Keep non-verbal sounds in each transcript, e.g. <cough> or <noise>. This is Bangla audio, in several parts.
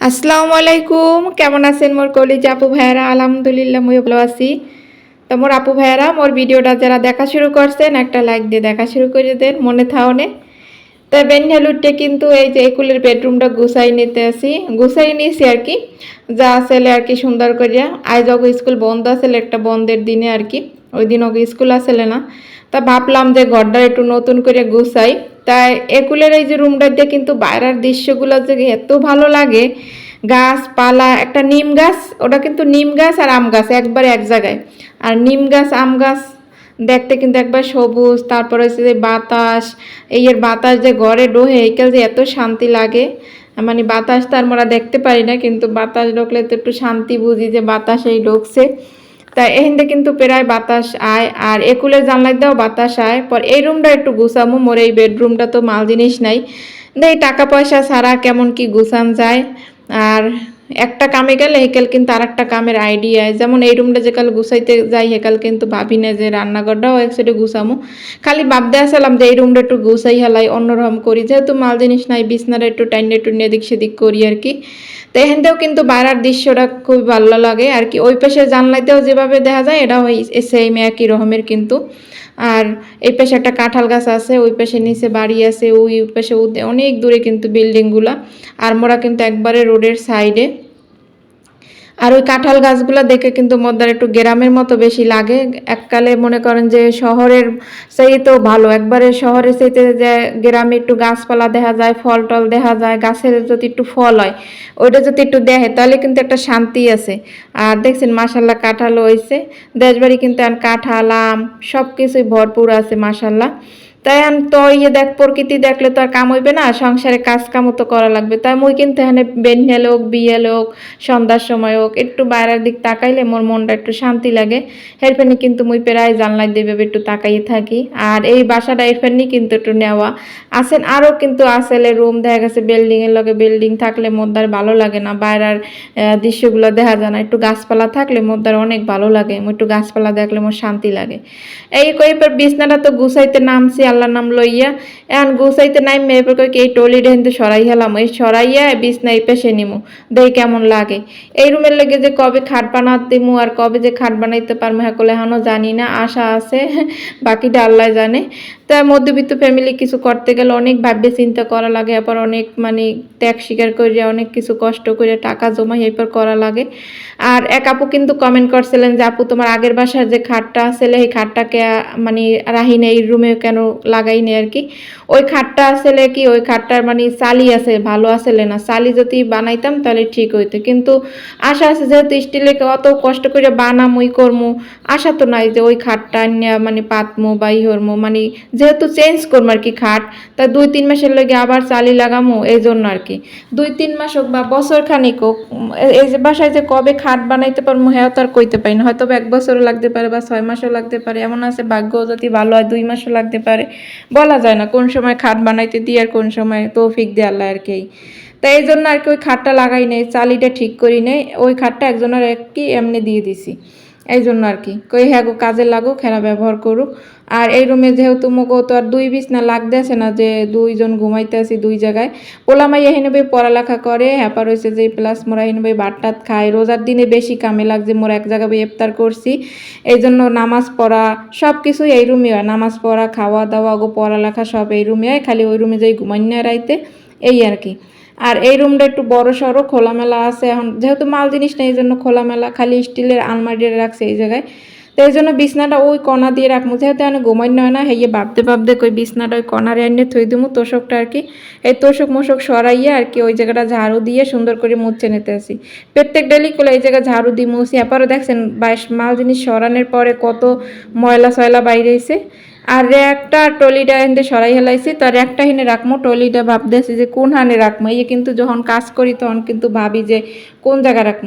আসসালামু আলাইকুম। কেমন আছেন মোর কলিজ আপু ভাইয়ারা? আলহামদুলিল্লাহ মুই ভালো আছি। তো মোর আপু ভাইয়ারা, মোর ভিডিওটা যারা দেখা শুরু করছেন, একটা লাইক দিয়ে দেখা শুরু করে দেন, মনে থাওনে। তো বেনহেলুটে কিন্তু এই যে একুলের বেডরুমটা গুছাই নিতে আসি গুছাই নিয়েছি আর কি। যা আসলে আর কি সুন্দর করিয়া। আজ ওকে স্কুল বন্ধ আসলে একটা বন্ধের দিনে আর কি। ওই দিন ওকে স্কুল আসলে না। তা ভাবলাম যে ঘরটা একটু নতুন করে গুছাই। তাই একুলের এই যে রুমটাতে কিন্তু বাইরের দৃশ্যগুলো যে এত ভালো লাগে গাছপালা একটা নিম গাছ, ওটা কিন্তু নিম গাছ আর আম গাছ একবারে এক জায়গায়। আর নিম গাছ, আম গাছ দেখতে কিন্তু একবার সবুজ, তারপরে হচ্ছে যে বাতাস, এই এর বাতাস যে ঘরে ডোহে এইকাল যে এত শান্তি লাগে। মানে বাতাস তো আর আমরা দেখতে পারি না, কিন্তু বাতাস ঢুকলে তো একটু শান্তি বুঝি যে বাতাস এই ঢুকছে। তা এখানটা কিন্তু প্রায় বাতাস আয়, আর একুলের জানলাই দাও বাতাস আয়। পর এই রুমটা একটু গুছামো, মোর এই বেডরুমটা তো মাল জিনিস নাই। দেই টাকা পয়সা ছাড়া কেমন কি গুছান যায়। আর একটা কামে গেলে হেকাল কিন্তু আর একটা কামের আইডিয়া যেমন এই রুমটা যেকাল গুছাইতে যাই, হেকাল কিন্তু ভাবি না যে রান্নাঘরটাও এক সাইডে গুছামো। খালি ভাবতে আসলাম যে এই রুমটা একটু গুছাই হেলাই, অন্যরকম করি। যেহেতু মাল জিনিস নাই, বিছনাটা একটু টাইনে টুইনে এদিক সেদিক করি আর কি। তো এখানটাও কিন্তু বাইরের দৃশ্যটা খুবই ভালো লাগে। আর কি ওই পাশে জানলাতেও যেভাবে দেখা যায় এটা ওই সেম একই রকমের কিন্তু। আর এই পাশে একটা কাঁঠাল গাছ আছে, ওই পাশে নিচে বাড়ি আছে, ওই পাশে অনেক দূরে কিন্তু বিল্ডিংগুলা আর মোরা কিন্তু একবারে রোডের সাইডে আর ওই কাঁঠাল গাছগুলো দেখে কিন্তু মদ্দার একটু গ্রামের মতো বেশি লাগে। এককালে মনে করেন যে শহরের সেই তো ভালো। একবারে শহরে সেইতে যে গ্রামে একটু গাছপালা দেখা যায় ফল টল দেখা যায়, গাছের যদি একটু ফল হয়, ওইটা যদি একটু দেখে, তাহলে কিন্তু একটা শান্তি আছে। আর দেখছেন মাসাল্লাহ কাঁঠাল হয়েছে দেশবাড়ি কিন্তু কাঁঠাল, আম সব কিছুই ভরপুর আছে মাসাল্লাহ তাই আমি তো ইয়ে দেখ, প্রকৃতি দেখলে তো আর কাম হইবে না, সংসারে কাজ কামও তো করা লাগবে। তাই মুই কিন্তু এখানে বেনহেল হোক বিয়েল হোক সন্ধ্যার সময় হোক, একটু বাইরের দিক তাকাইলে মোর মনটা একটু শান্তি লাগে। হেরফেনি কিন্তু মুই প্রায় জানলাই দেবে একটু তাকাইয়ে থাকি। আর এই বাসাটা এরফেনি কিন্তু একটু নেওয়া। আছেন আরও কিন্তু আসলে রুম, দেখা গেছে বিল্ডিংয়ের লগে বিল্ডিং থাকলে মোদ্দার ভালো লাগে না। বাইরের দৃশ্যগুলো দেখা যায় না। একটু গাছপালা থাকলে মোদ্দার অনেক ভালো লাগে। একটু গাছপালা দেখলে মোর শান্তি লাগে। এই কই পর বিছনাটা তো গুছাইতে নামছি আল্লাহর নাম লইয়া এখন গুছাইতে নাই মেয়ে পর এই টলিটা কিন্তু সরাই হেলাম, এই সরাইয়া বিছনা এই পেশে নিমু দেই কেমন লাগে? এই রুমের লেগে যে কবে খাট বানাতে আর কবে যে খাট বানাইতে পারব হ্যাঁ কলে এখনও জানি না, আশা আছে, <laughs> বাকিটা আল্লাহ জানে। তা মধ্যবিত্ত ফ্যামিলি কিছু করতে গেলে অনেক ভাববে, চিন্তা করা লাগে, এরপর অনেক মানে ত্যাগ স্বীকার করে অনেক কিছু কষ্ট করে টাকা জমাই এরপর করা লাগে। আর এক আপু কিন্তু কমেন্ট করছিলেন যে, আপু, তোমার আগের বাসার যে খাটটা আসলে এই খাটটাকে মানে রাহি এই রুমে কেন লাগাই নেই আর কি। ওই খাটটা আসলে কি, ওই খাটটার মানে চালি আছে, ভালো আসলে না। চালি যদি বানাইতাম তাহলে ঠিক হইতো। কিন্তু আশা আছে যেহেতু স্টিলে অত কষ্ট করে বানামুই করমু। আশা তো নাই যে ওই খাটটা মানে পাতমো বা ই হরমো। মানে যেহেতু চেঞ্জ করব আর কি খাট, তা দুই তিন মাসের লগে আবার চালি লাগামো এই জন্য আর কি। দুই তিন মাস হোক বা বছর খানিক হোক, এই যে বাসায় যে কবে খাট বানাইতে পারব হ্যাঁ তো আর কইতে পারি না। হয়তো এক বছরও লাগতে পারে বা ছয় মাসও লাগতে পারে, এমন আছে ভাগ্য যদি ভালো হয় দুই মাসও লাগতে পারে। বলা যায় না কোন সময় খাট বানাইতে দিই আর কোন সময় তৌফিক দিয়ে আল্লাহ আর কি। তাই এই জন্য আর কি ওই খাটটা লাগাই নেই, চালিটা ঠিক করি নেই, ওই খাটটা একজনের এক কি এমনি দিয়ে দিছি। এই জন্য আর কি। কই হ্যাঁ গো, কাজে লাগুক খেলা ব্যবহার করুক। আর এই রুমে যেহেতু মগো, তো আর দুই বিছনা লাগতে আছে না যে দুইজন ঘুমাইতে আছি দুই জায়গায়। পোলামাই এহিনবে পড়ালেখা করে হ্যাপার হয়েছে যে প্লাস মোরা এহিনবে বাটটাত খায়। রোজার দিনে বেশি কামে লাগছে, মোরা এক জায়গায় ইফতার করছি। এই জন্য নামাজ পড়া সব কিছুই এই রুমে হয়। নামাজ পড়া, খাওয়া দাওয়া, গো পড়ালেখা সব এই রুমে হয়। খালি ওই রুমে যাই ঘুমাই না রাইতে, এই আর কি। আর এই রুমটা একটু বড় সড়ো, খোলামেলা আছে এখন। যেহেতু মাল জিনিস নেই, এই জন্য খোলামেলা, খালি স্টিলের আলমারি রাখছে এই জায়গায়। তো এই জন্য বিছনাটা ওই কণা দিয়ে রাখব। যেহেতু আমি ঘুমাই নয় না হেয়ে ভাবতে ভাবতে কই বিছনাটা ওই কণারে এনে থই দিমু তোষকটা আর কি। এই তোষক মোষক সরাইয়া আর কি ওই জায়গাটা ঝাড়ু দিয়ে সুন্দর করে মুছে নিতে আসি। প্রত্যেক ডেলি করে এই জায়গায় ঝাড়ু দিয়ে মুছি। এরপরও দেখছেন বাইশ মাল জিনিস সরানোর পরে কত ময়লা সয়লা বাইরেছে আর র্যাকটা টলিটা এনে সরাই হেলাইছি, তো র্যাকটা হিনে রাখব টলিটা ভাবতেছি যে কোন হানে রাখব এই কিন্তু যখন কাজ করি তখন কিন্তু ভাবি যে কোন জায়গা রাখব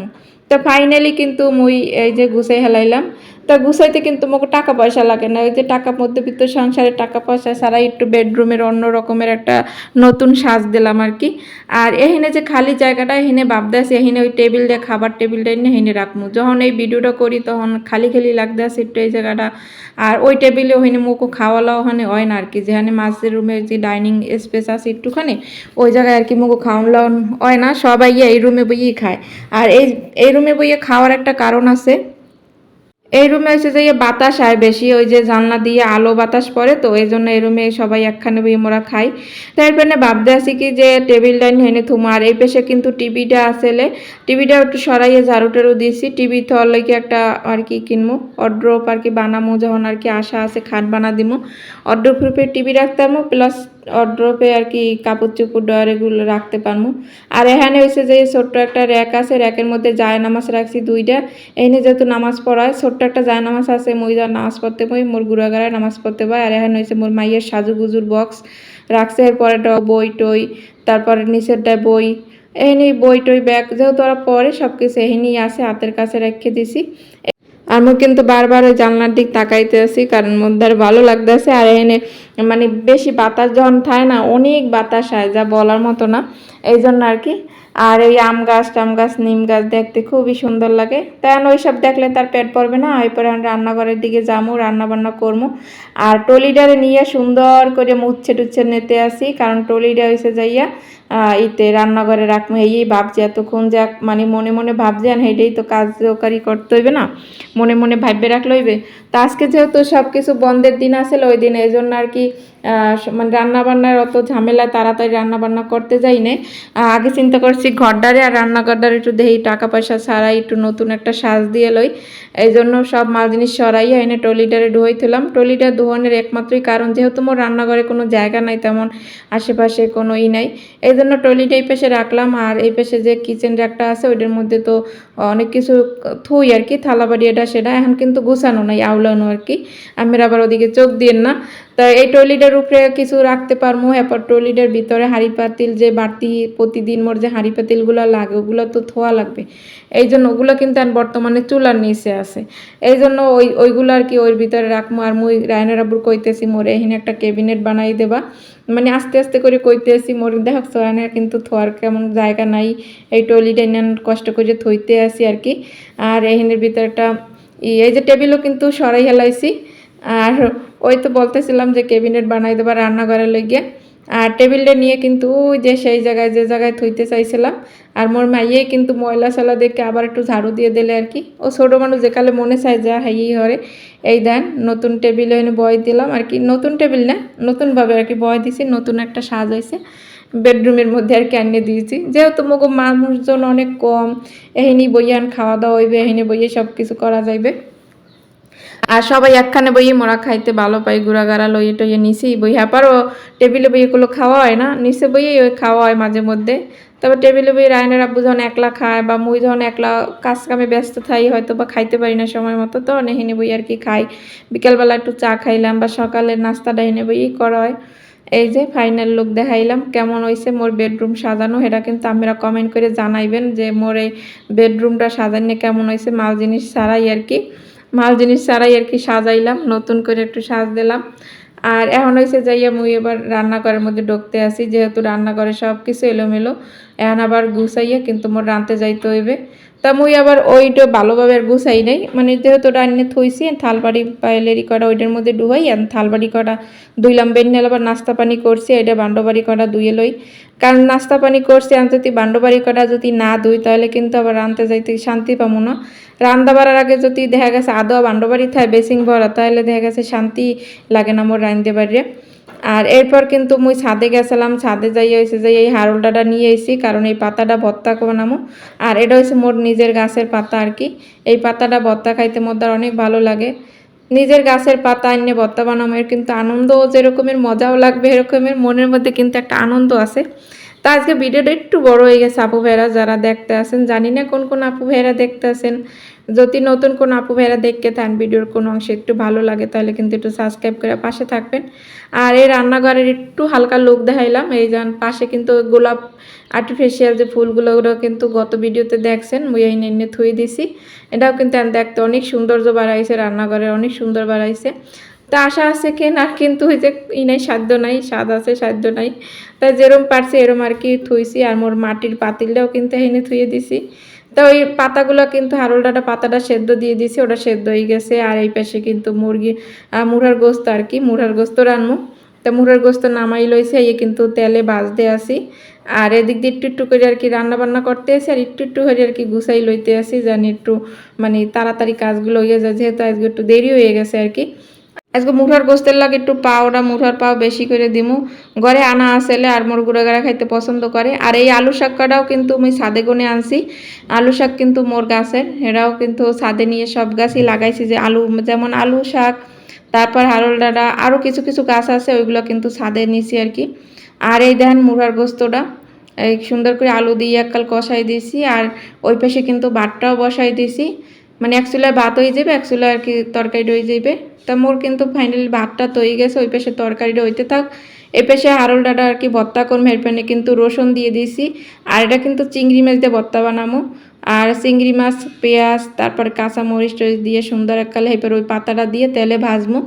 তো ফাইনালি কিন্তু মুই এই যে গুছাই হেলাইলাম তা গুছাইতে কিন্তু মোকে টাকা পয়সা লাগে না। ওই যে টাকা মধ্যবিত্ত সংসারে টাকা পয়সা ছাড়া একটু বেডরুমের অন্য রকমের একটা নতুন সাজ দিলাম আর কি। আর এখানে যে খালি জায়গাটা এখানে ভাবতে আছে এখানে ওই টেবিল দিয়ে, খাবার টেবিলটা এনে এখানে রাখব যখন এই ভিডিওটা করি তখন খালি খালি লাগতে আছে একটু এই জায়গাটা। আর ওই টেবিলে ওখানে মুখো খাওয়ালা ওখানে হয় না আর কি। যেখানে মাছের রুমের যে ডাইনিং স্পেস আছে একটুখানি, ওই জায়গায় আর কি মুখো খাওয়ান হয় না। সবাই এই রুমে বইয়ে খায়। আর এই এই রুমে বইয়ে খাওয়ার একটা কারণ আছে এই রুমে এসে যে বাতাস আয় বেশি ওই যে জানলা দিয়ে আলো বাতাস পড়ে, তো এই জন্য এই রুমে সবাই একখানে বই মোরা খাই। তাই পেনে ভাবতে আছি কি যে টেবিল টাইন হেনে থুমো, আর এই পেশে কিন্তু টিভিটা আসলে টিভিটা একটু সরাইয়ে ঝাড়ু টাড়ু দিয়েছি। টিভি থর লাগে একটা আর কি কিনবো অড্রপ আর কি বানামো যখন আর কি আশা আছে, খাট বানা দিমো। অড্রপ রূপে টিভি রাখতামো প্লাস অড্রপে আর কি কাপড় চোপড় ডয়ার এগুলো রাখতে পারব আর এখানে হয়েছে যে ছোট্ট একটা র্যাক আছে, র্যাকের মধ্যে যায় নামাজ রাখছি দুইটা। এখানে যেহেতু নামাজ পড়ায়, ছোট্ট একটা যায় নামাজ আছে, মই যা নামাজ পড়তে পাই মোর গুড়াগাড়ায় নামাজ পড়তে পাই আর এখানে হয়েছে মোর মাইয়ের সাজুগুজুর বক্স রাখছে এরপরেটা বই টই, তারপরে নিচেরটায় বই। এখানে বই টই, ব্যাগ যেহেতু ওরা পরে সব কিছু এখানেই আছে, হাতের কাছে রেখে দিছি। আমি কিন্তু বারবার ওই জানলার দিক তাকাইতে আছি, কারণ মধ্যে আর ভালো লাগতেছে আর এখানে মানে বেশি বাতাস যখন থাকে না, অনেক বাতাস হয়, যা বলার মতো না। এই জন্য আর কি। আর এই আম গাছ, টাম গাছ, নিম গাছ দেখতে খুবই সুন্দর লাগে। তেমন ওইসব দেখলে তার পেট পড়বে না, এরপরে আমি রান্নাঘরের দিকে যাব রান্না বান্না করব আর টলিডারে নিয়ে সুন্দর করে মুচ্ছে টুচ্ছে নিতে আসি, কারণ টলিডা হয়েছে যাইয়া ইতে রান্নাঘরে রাখব এই ভাবছি এতক্ষণ যাক মানে মনে মনে ভাবছি আর হেঁটেই তো কার্যকারী করতে হইবে না? মনে মনে ভাববে রাখলে হইবে? তা আজকে যেহেতু সব কিছু বন্ধের দিন আসলে ওই দিন এই জন্য আর কি মানে রান্নাবান্নার অত ঝামেলা, তাড়াতাড়ি রান্না বান্না করতে যাই না। আগে চিন্তা করছি ঘরদারে আর রান্নাঘরদারে একটু দেই টাকা পয়সা ছাড়াই একটু নতুন একটা সাজ দিয়ে লই। এই জন্য সব মাল জিনিস সরাই এনে টলিটারে ধুইছিলাম টলিটা ধোয়ানোর একমাত্রই কারণ, যেহেতু মোর রান্নাঘরে কোনো জায়গা নাই, তেমন আশেপাশে কোনো ই নাই। এই জন্য টয়লেট এই পাশে রাখলাম আর এই পাশে যে কিচেন র্যাকটা আছে, ওইটার মধ্যে তো অনেক কিছু থুই আর কি, থালা বাড়ি এটা সেটা, এখন কিন্তু গুছানো নাই আউলানো আর কি। আমি আবার ওদিকে চোখ দিয়ে না। তা এই টলিটার উপরে কিছু রাখতে পারব এরপর টলিটার ভিতরে হাঁড়ি পাতিল যে বাড়তি প্রতিদিন মোর যে হাঁড়ি পাতিলগুলো লাগে, ওগুলো তো ধোয়া লাগবে। এই জন্য ওগুলো কিন্তু বর্তমানে চুলার নিচে আছে। এই জন্য ওই, ওইগুলো আর কি ওর ভিতরে রাখব আর মুই রায়নের আব্বুর কইতেছি, মোরে এখানে একটা ক্যাবিনেট বানাই দেবা। মানে আস্তে আস্তে করে কইতেছি, মোর দেখছ রায়নের কিন্তু থোয়ার কেমন জায়গা নাই। এই টলিটা নেন কষ্ট করে থইতে আসি আর কি। আর এখানের ভিতরে একটা এই যে টেবিলও কিন্তু সরাই হেলাইছি। আর ওই তো বলতেছিলাম যে ক্যাবিনেট বানাই দেবা রান্নাঘরে লইগে আর টেবিলটা নিয়ে কিন্তু ওই যে সেই জায়গায় যে জায়গায় থইতে চাইছিলাম। আর মোর মাইয়ে কিন্তু ময়লা সলা দেখে আবার একটু ঝাড়ু দিয়ে দিলে আর কি। ও ছোটো মানুষ যেকালে মনে চায় যা হাইই হরে। এই দেন নতুন টেবিলে এনে বয় দিলাম আর কি। নতুন টেবিল না, নতুনভাবে আর কি বয় দিছি, নতুন একটা সাজ হয়েছে বেডরুমের মধ্যে আর কি আনিয়ে দিয়েছি। যেহেতু মগো মানুষজন অনেক কম, এহিনি বইয়ান খাওয়া দাওয়া হইবে, এহিনি বইয়ে সব কিছু করা যাইবে। আর সবাই একখানে বইয়ে মোরা খাইতে ভালো পাই গুড়া গাড়া লইয়ে টইয়ে নিছি। বই হাপারও টেবিলে বইয়ে গুলো খাওয়া হয় না। নিচে বইয়ে ওই খাওয়া হয় মাঝে মধ্যে। তবে টেবিলে বই রায়নের আব্বু যখন একলা খায় বা মুই যখন একলা কাজ কামে ব্যস্ত থাই হয়তো বা খাইতে পারি না সময় মতো তো হেনে বই আর কি খাই। বিকেলবেলা একটু চা খাইলাম বা সকালের নাস্তাটা হেনে বইই করা হয়। এই যে ফাইনাল লুক দেখাইলাম, কেমন হয়েছে মোর বেডরুম সাজানো এটা কিন্তু আপনারা কমেন্ট করে জানাইবেন যে মোর এই বেডরুমটা সাজানো কেমন হয়েছে মাল জিনিস ছাড়াই আর কি। মাল জিনিস ছাড়াই আর কি সাজাইলাম, নতুন করে একটু সাজ দিলাম। আর এখন হয়েছে যাইয়া মুই এবার রান্নাঘরের মধ্যে ঢুকতে আসি যেহেতু রান্নাঘরে সব কিছু এলোমেলো। এখন আবার গুছাইয়া কিন্তু মোর রাঁধতে যাইতে হইবে। তা মুই আবার ওইটা ভালোভাবে আর গুছাই নাই। মানে যেহেতু রান্নে থইছি, থালবাড়ি পাইলেরি করা ওইটার মধ্যে ডুবাই, আর থালবাড়ি করা দুইলাম বেন্নেল আবার নাস্তা পানি করছি এটা বান্ডবাড়ি করা দুইয়ে লই। কারণ নাস্তা পানি করছি আমি যদি বান্ডবাড়ি করা যদি না দুই, তাহলে কিন্তু আবার রাঁধতে যাইতে শান্তি পাবো না। রান্না বাড়ার আগে যদি দেখা গেছে আদৌ বান্ডবাড়ি থাকে বেসিং ভরা তাহলে দেখা গেছে শান্তি লাগে না মোর রাঁধতে পারিয়ে আর এরপর কিন্তু মুই ছাদে গেছিলাম, ছাদে যাই হয়েছে যে এই হারুলটাটা নিয়ে এসেছি কারণ এই পাতাটা ভর্তা বানামো আর এটা হচ্ছে মোর নিজের গাছের পাতা আর কি। এই পাতাটা ভত্তা খাইতে মোদ্দার অনেক ভালো লাগে। নিজের গাছের পাতা এনে ভত্তা বানামো এর কিন্তু আনন্দও যেরকমের, মজাও লাগবে এরকমের, মনের মধ্যে কিন্তু একটা আনন্দ আছে। তো আজকে ভিডিওটা একটু বড় হয়ে গেছে, আপু ভাইরা যারা দেখতে আসেন জানি না কোন কোন আপু ভাইরা দেখতে আসেন যদি নতুন কোন আপু ভাইরা দেখতে থান ভিডিওর কোনো অংশ একটু ভালো লাগে, তাহলে কিন্তু একটু সাবস্ক্রাইব করে পাশে থাকবেন। আর এই রান্নাঘরের একটু হালকা লোক দেখাইলাম, এই যান পাশে কিন্তু গোলাপ আর্টিফিশিয়াল যে ফুলগুলো ওগুলো কিন্তু গত ভিডিওতে দেখছেন এই নিয়ে থুয়ে দিছি। এটাও কিন্তু দেখতে অনেক সৌন্দর্য বাড়াইছে রান্নাঘরের অনেক সুন্দর বাড়াইছে। তা আশা আছে কেনার কিন্তু ওই যে ই নাই, সাধ্য নাই, স্বাদ আছে, সাধ্য নাই। তাই যেরম পারছি এরম আর কি থুইছি, আর মোর মাটির পাতিলটাও কিন্তু এনে থুয়ে দিছি। তা ওই পাতাগুলো কিন্তু হারুলডাটা পাতাটা সেদ্ধ দিয়ে দিছি, ওটা সেদ্ধ হয়ে গেছে। আর এই পাশে কিন্তু মুরগি মুড়ার গোস্ত আর কি মুড়ার গোস্ত রানমু তা মুড়ার গোস্ত নামাই লইছে, এই কিন্তু তেলে বাজতে আসি। আর এদিক দিয়ে একটু একটু করে আর কি রান্না বান্না করতে আসি, আর একটু একটু করে আর কি গুছাই লইতে আসি জানি একটু মানে তাড়াতাড়ি কাজগুলো হয়ে যায়, যেহেতু আজকে একটু দেরি হয়ে গেছে আর কি। আজকে মুঠার গোস্তের লাগে একটু পাওটা মুঠার পাও বেশি করে দিমু। ঘরে আনা আসলে আর মোর গুঁড়া গাড়া খাইতে পছন্দ করে। আর এই আলু শাকটাও কিন্তু আমি সাদে গনে আনছি। আলু শাক কিন্তু মোর গাছের এরাও কিন্তু সাদে নিয়ে সব গাছই লাগাইছি যে আলু, যেমন আলু শাক, তারপর হারল ডাঁটা আরও কিছু কিছু গাছ আছে, ওইগুলো কিন্তু সাদে নিছি আর কি। আর এই দেখেন মুড়ার গোস্তটা, এই সুন্দর করে আলু দিয়ে এককাল কষাই দিয়েছি আর ওই পাশে কিন্তু বাটটাও বসাই দিয়েছি মানে এক চুলায় ভাত হয়ে যাবে, এক চুলায় আর কি তরকারি হয়ে যাবে। তা মোর কিন্তু ফাইনালি ভাতটা তৈরি গেছে, ওই পাশে তরকারিটা হইতে থাক। এই পাশে হারল ডাটা আর কি ভর্তা করম এরপরে কিন্তু রসুন দিয়ে দিয়েছি। আর এটা কিন্তু চিংড়ি মাছ দিয়ে ভর্তা বানামো। আর চিংড়ি মাছ, পেঁয়াজ, তারপর কাঁচা মরিচ টরিচ দিয়ে সুন্দর এককালে এরপর ওই পাতাটা দিয়ে তেলে ভাজমো।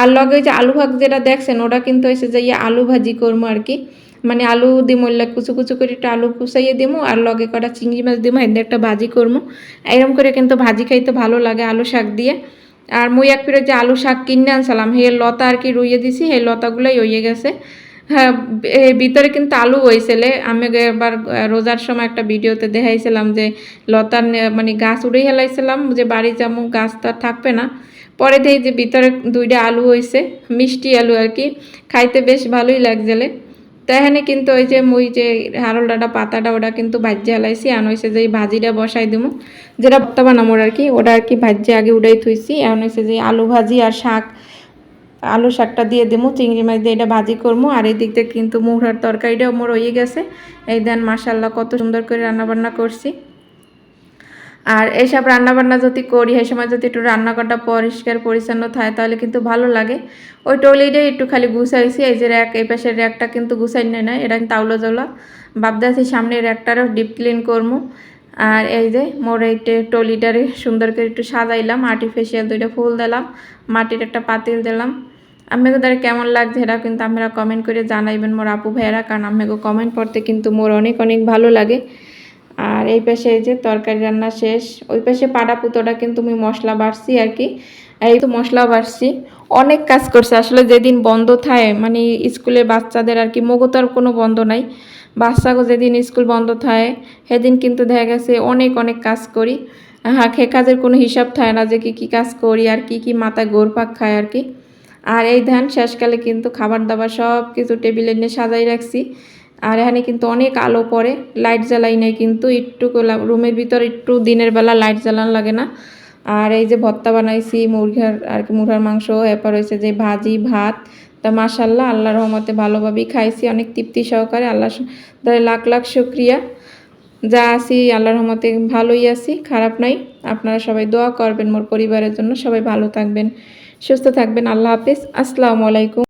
আর লগে যে আলু ভাগ যেটা দেখছেন, ওটা কিন্তু হয়েছে যে ইয়ে আলু ভাজি করব আর কি। মানে আলু দিমো কুচু কুচু করে একটু আলু কুচাইয়ে দিমো, আর লগে কটা চিংড়ি মাছ দিমো এদের একটা ভাজি করব এরকম করে কিন্তু ভাজি খাইতে ভালো লাগে আলু শাক দিয়ে। আর মুই এক ফিরে যে আলু শাক কিনে আনছিলাম, হে লতা আর কি রুইয়ে দিছি সেই লতাগুলোই হইয়ে গেছে। হ্যাঁ ভিতরে কিন্তু আলু হয়েছিলে আমি এবার রোজার সময় একটা ভিডিওতে দেখাইছিলাম যে লতার মানে গাছ উড়ে হেলাইছিলাম যে বাড়ি যাব গাছ তো আর থাকবে না। পরে দেখি যে ভিতরে দুইটা আলু হয়েছে মিষ্টি আলু আর কি। খাইতে বেশ ভালোই লাগছিলে তো এখানে কিন্তু ওই যে মুই যে হারল ডাটা পাতাটা, ওটা কিন্তু ভাজ্যে হালাইছি, আর হয়েছে যে ভাজিটা বসাই দিমু। যেটা বর্তমান আমার আর কি, ওটা আর কি ভাজ্যে আগে উড়াই থুইছি, এখন হয়েছে যে আলু ভাজি আর শাক, আলু শাকটা দিয়ে দেবো চিংড়ি মাছ দিয়ে এটা ভাজি করব আর এই দিক দিয়ে কিন্তু মুড়ার তরকারিটাও মোর হয়ে গেছে। এই দেন মাসাল্লাহ কত সুন্দর করে রান্নাবান্না করছি। আর এইসব রান্নাবান্না যদি করি সেই সময় যদি একটু রান্নাঘরটা পরিষ্কার, পরিচ্ছন্ন থাকে, তাহলে কিন্তু ভালো লাগে। ওই টলিটাই একটু খালি গুছাইছি, এই যে র্যাক, এই পাশের র্যাকটা কিন্তু গুছাই নেয় না, এটা তাউলো জলা ভাবতেছি সামনে র্যাকটারও ডিপ ক্লিন করব আর এই যে মোর এই টলিটারে সুন্দর করে একটু সাজাইলাম আর্টিফিশিয়াল দুইটা ফুল দিলাম, মাটির একটা পাতিল দিলাম। আমাকে দ্বারা কেমন লাগছে এটা কিন্তু আপনারা কমেন্ট করে জানাইবেন মোর আপু ভাইয়েরা, কারণ আমাকে কমেন্ট পড়তে কিন্তু মোর অনেক অনেক ভালো লাগে। আর এই পাশে এই যে তরকারি রান্না শেষ, ওই পাশে পাড়া পুতোটা কিন্তু আমি মশলা বাড়ছি আর কি। এই তো মশলা বাড়ছি। অনেক কাজ করছে, আসলে যেদিন বন্ধ থাকে মানে স্কুলে বাচ্চাদের আর কি মগতার কোনো বন্ধ নাই। বাচ্চাকে যেদিন স্কুল বন্ধ থাকে, সেদিন কিন্তু দেখা গেছে অনেক অনেক কাজ করি। হ্যাঁ খে কাজের কোনো হিসাব থাকে না যে কি কি কাজ করি আর কি কি মাথায় গোরপাক খায় আর কি। আর এই ধান শেষকালে কিন্তু খাবার দাবার সব কিছু টেবিলে নিয়ে সাজাই রাখছি। আর এখানে কিন্তু অনেক আলো পড়ে লাইট জ্বালাই নাই কিন্তু একটু রুমের ভিতর একটু দিনের বেলা লাইট জ্বালানো লাগে না। আর এই যে ভর্তা বানাইছি মুরঘার আর কি মুরঘার মাংস, এরপর হয়েছে যে ভাজি, ভাত, তা মাশাল্লাহ আল্লাহর রহমতে ভালোভাবেই খাইছি, অনেক তৃপ্তি সহকারে আল্লাহ তাদের লাখ লাখ শুক্রিয়া। যা আছি আল্লাহর রহমতে ভালোই আছি, খারাপ নাই। আপনারা সবাই দোয়া করবেন মোর পরিবারের জন্য, সবাই ভালো থাকবেন, সুস্থ থাকবেন, আল্লাহ হাফিজ, আসসালামু আলাইকুম।